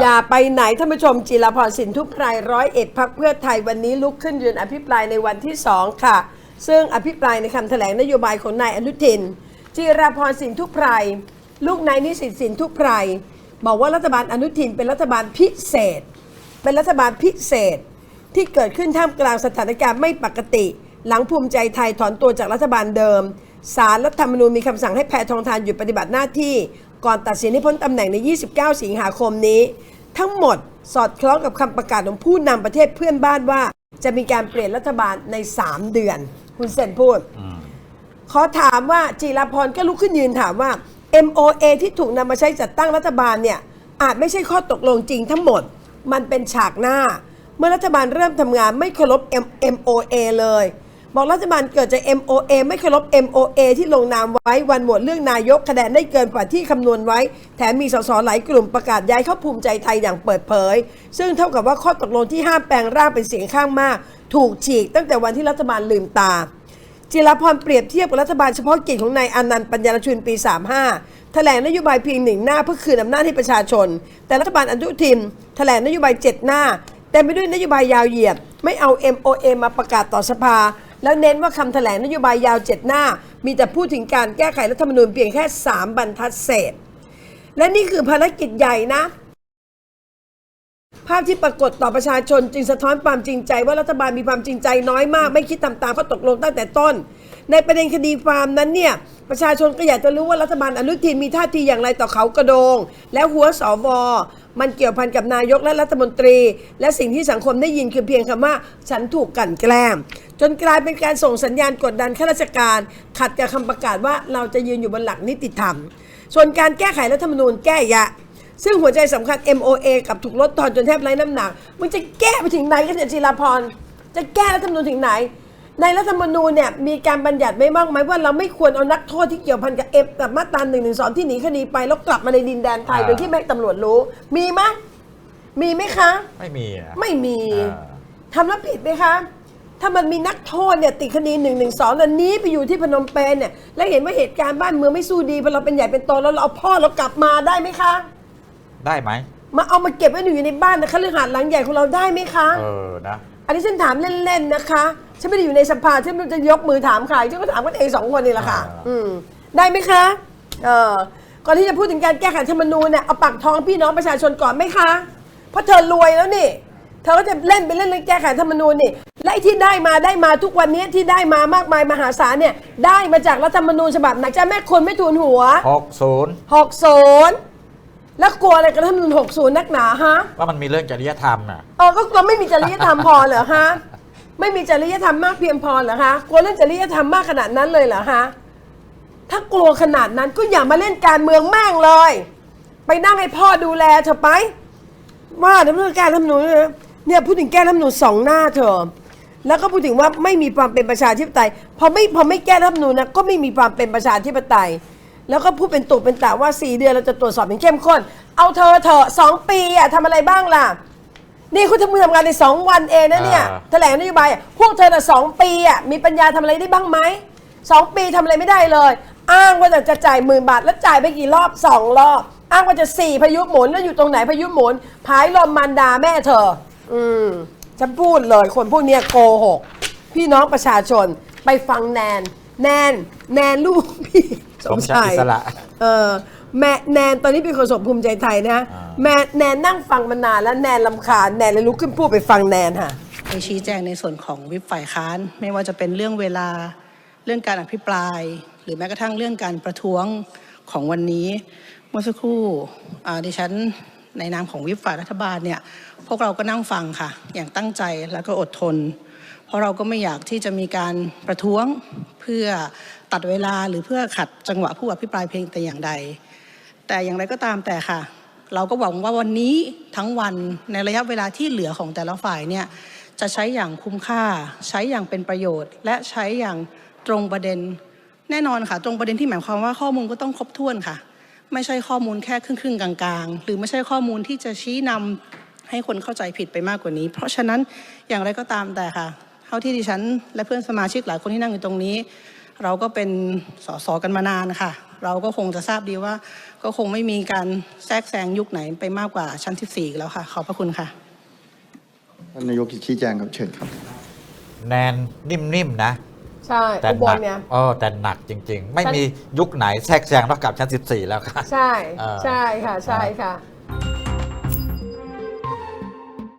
อย่าไปไหนท่านผู้ชมจิรพรสินทุพไพรร้อยเอ็ดพักเพื่อไทยวันนี้ลุกขึ้นยืนอภิปรายในวันที่สองค่ะ ซึ่งอภิปรายในคำแถลงนโยบายของนายอนุทิน จิรพรสินทุพไพรลูกนายนิสิตสินทุพไพรบอกว่ารัฐบาลอนุทินเป็นรัฐบาลพิเศษ เป็นรัฐบาลพิเศษ ที่เกิดขึ้นท่ามกลางสถานการณ์ไม่ปกติ หลังภูมิใจไทยถอนตัวจากรัฐบาลเดิมสารรัฐธรรมนูญมีคำสั่งให้แพทองทานหยุดปฏิบัติหน้าที่ ก่อนตัดสินให้พ้นตำแหน่งใน 29 สิงหาคมนี้ ทั้งหมดสอดคล้องกับคำประกาศของผู้นำประเทศเพื่อนบ้านว่า จะมีการเปลี่ยนรัฐบาลใน 3 เดือน คุณเซนพูด ขอถามว่าจีรพรก็ลุกขึ้นยืนถามว่า MOA ที่ถูกนำมาใช้จัดตั้งรัฐบาลเนี่ยอาจไม่ใช่ข้อตกลงจริงทั้งหมด มันเป็นฉากหน้า เมื่อรัฐบาลเริ่มทำงานไม่เคารพ M- MOA เลย บอกรัฐบาลเกิดจาก MOA ไม่เคารพ MOA ที่ลงนามไว้ วันโหวตเรื่องนายกคะแนนได้เกินกว่าที่คำนวณไว้ แถมมีสสหลายกลุ่มประกาศย้ายเข้าภูมิใจไทยอย่างเปิดเผย ซึ่งเท่ากับว่าข้อตกลงที่ห้ามแปลงร่างเป็นเสียงข้างมาก ถูกฉีกตั้งแต่วันที่รัฐบาลลืมตาจิรพรเปรียบเทียบกับรัฐบาลเฉพาะกิจของนายอนันต์ปัญญารชุนปี 35 แถลงนโยบายเพียงหนึ่งหน้าเพื่อคืนอำนาจให้ประชาชน แต่รัฐบาลอนุทิน แถลงนโยบายเจ็ดหน้า แต่ไม่ด้วยนโยบายยาวเหยียด ไม่เอา MOA มาประกาศต่อสภา แล้วเน้นว่าคำแถลงนโยบายยาวเจ็ดหน้า มีแต่พูดถึงการแก้ไขรัฐธรรมนูญเพียงแค่ 3 บรรทัดเศษ และนี่คือภารกิจใหญ่นะ ภาพที่ปรากฏต่อประชาชนจึงสะท้อนความจริงใจ ว่ารัฐบาลมีความจริงใจน้อยมาก ไม่คิดตามตามข้อตกลงตั้งแต่ต้น ในประเด็นคดีความนั้นเนี่ยประชาชนก็อยากจะรู้ว่ารัฐบาลอนุทินมีท่าทีอย่างไรต่อเขากระโดง และหัวสว มันเกี่ยวพันกับนายกและรัฐมนตรี และสิ่งที่สังคมได้ยินคือเพียงคำว่าฉันถูกกลั่นแกล้งจนกลายเป็นการส่งสัญญาณกดดันข้าราชการ ขัดกับคำประกาศว่าเราจะยืนอยู่บนหลักนิติธรรม ส่วนการแก้ไขรัฐธรรมนูญแก้ยะ ซึ่งหัวใจสำคัญ MOA กับถูกลดทอนจนแทบไร้น้ำหนักมันจะแก้ไปถึงไหนกันเนี่ยจิราพรจะแก้รัฐธรรมนูญถึงไหน ในรัฐธรรมนูญเนี่ยมีการบัญญัติไว้บ้างไหมว่าเราไม่ควรเอานักโทษที่เกี่ยวพันกับเอฟกับมาตราหนึ่งหนึ่งสองที่หนีคดีไปแล้วกลับมาในดินแดนไทยอ่าโดยที่ไม่ให้ตำรวจรู้ มีไหมมีไหมคะ ไม่มีอะไม่มีอ่า ทำแล้วผิดไหมคะ ถ้ามันมีนักโทษเนี่ยติดคดีหนึ่งหนึ่งสองแล้วหนี้ไปอยู่ที่พนมเปญเนี่ยแล้วเห็นว่าเหตุการณ์บ้านเมืองไม่สู้ดีพอเราเป็นใหญ่เป็นโตแล้วเราเอาพ่อเรากลับมาได้ไหมคะ ได้ไหมมาเอามาเก็บไว้อยู่ในบ้านนะคะเรื่องหาดหลังใหญ่ของเราได้ไหมคะ เออนะ อันนี้ฉันถามเล่นๆนะคะ ฉันไม่ได้อยู่ในสภาฉันไม่รู้จะยกมือถามใครฉันก็ถามกันเองสองคนนี่แหละค่ะอ่าอืมได้ไหมคะเออก่อนที่จะพูดถึงการแก้ไขรัฐธรรมนูญเนี่ยเอาปากท้องพี่น้องประชาชนก่อนไหมคะ เพราะเธอรวยแล้วนี่ เธอก็จะเล่นไปเล่นเรื่องแก้ไขรัฐธรรมนูญนี่และไอ้ที่ได้มาได้มาทุกวันนี้ที่ได้มามากมายมหาศาลเนี่ยได้มาจากรัฐธรรมนูญฉบับไหนจะแม่คนไม่ทูลหัว หกศูนย์หกศูนย์ แล้วกลัวอะไรกับรัฐธรรมนูญหกศูนย์นักหนาฮะ ว่ามันมีเรื่องจริยธรรมน่ะ เออก็เราไม่มีจริยธรรมพอเหรอฮะ ไม่มีจริยธรรมมากเพียงพอเหรอคะกลัวเรื่องจริยธรรมมากขนาดนั้นเลยเหรอฮะถ้ากลัวขนาดนั้นก็อย่ามาเล่นการเมืองแม่งเลย ไปนั่งให้พ่อดูแลเถอะไป ว่าเรื่องการรัฐธรรมนูญเนี่ยเนี่ยพูดถึงแก้รัฐธรรมนูญสองหน้าเถอะแล้วก็พูดถึงว่าไม่มีความเป็นประชาธิปไตยพอไม่พอไม่แก้รัฐธรรมนูญนะก็ไม่มีความเป็นประชาธิปไตย แล้วก็พูดเป็นตุเป็นตะว่าสี่เดือนเราจะตรวจสอบอย่างเข้มข้น เอาเธอเถอะสองปีอะทำอะไรบ้างล่ะ นี่คุณทำมือทำงานในสองวันเองนะเนี่ย อ่า แถลงนโยบายอะพวกเธอน่ะสองปีอะมีปัญญาทำอะไรได้บ้างไหมสองปีทำอะไรไม่ได้เลย อ้างว่าจะจะจ่ายหมื่นบาท แล้วจ่ายไปกี่รอบสองรอบ อ้างว่าจะสี่พายุหมุนแล้วอยู่ตรงไหนพายุหมุนพายลมมันดาแม่เธอ อืมฉันพูดเลยคนพวกเนี้ยโกหก พี่น้องประชาชนไปฟังแนน แนน แนนลูกพี่ สสมมชาชาติยอิสระเออแม่แนนตอนนี้เป็นคนสมภูมิใจไทยนะอ่าแม่แนนนั่งฟังมานานแล้วแนนลำคาญแนนเลยลุกขึ้นพูดไปฟังแนนค่ะไปชี้แจงในส่วนของวิปฝ่ายค้าน ไม่ว่าจะเป็นเรื่องเวลาเรื่องการอภิปราย หรือแม้กระทั่งเรื่องการประท้วงของวันนี้ เมื่อสักครู่อ่าดิฉันในนามของวิปฝ่ายรัฐบาลเนี่ยพวกเราก็นั่งฟังค่ะ อย่างตั้งใจแล้วก็อดทน เพราะเราก็ไม่อยากที่จะมีการประท้วงเพื่อตัดเวลาหรือเพื่อขัดจังหวะผู้อภิปรายเพียงแต่อย่างใด แต่อย่างไรก็ตามแต่ค่ะ เราก็หวังว่าวันนี้ทั้งวันในระยะเวลาที่เหลือของแต่ละฝ่ายเนี่ยจะใช้อย่างคุ้มค่า ใช้อย่างเป็นประโยชน์ และใช้อย่างตรงประเด็น แน่นอนค่ะ ตรงประเด็นที่หมายความว่าข้อมูลก็ต้องครบถ้วนค่ะ ไม่ใช่ข้อมูลแค่ครึ่งๆกลางๆ หรือไม่ใช่ข้อมูลที่จะชี้นำให้คนเข้าใจผิดไปมากกว่านี้ เพราะฉะนั้นอย่างไรก็ตามแต่ค่ะ ท่าที่ดิฉัน และเพื่อนสมาชิกหลายคนที่นั่งอยู่ตรงนี้ เราก็เป็นสสกันมานานค่ะ เราก็คงจะทราบดีว่า ก็คงไม่มีการแทรกแซงยุคไหนไปมากกว่าชั้น 14อีกแล้วค่ะ ขอบพระคุณค่ะท่านนายกชี้แจงครับเชิญครับ แนนนิ่มๆนะ ใช่แต่อุบหนัลกเนี่ย เออแต่หนักจริง ๆ ไม่ชั้นมียุคไหนแทรกแซงเท่ากับชั้น 14 แล้วค่ะ ใช่ เออ ใช่ค่ะ ใช่ค่ะ